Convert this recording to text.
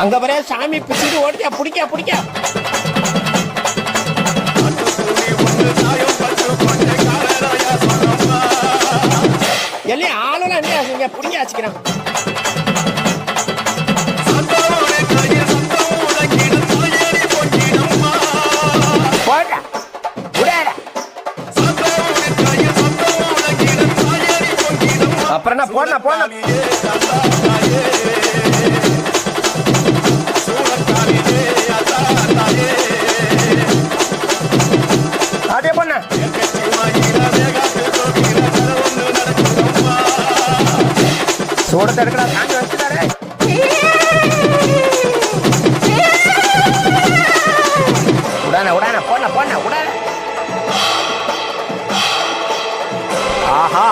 அங்க வர சாமி பிடிச்சிட்டு ஓடியா பிடிக்க பிடிக்க எல்லி ஆளுலாம் என்ன இங்க பிடிங்க அப்புறம் என்ன? போடா போடா அதே பண்ண. சூடத்தை எடுக்கிறா காஞ்சி வச்சுட்டாரே. உடான உடான போன போன உடான. ஆஹா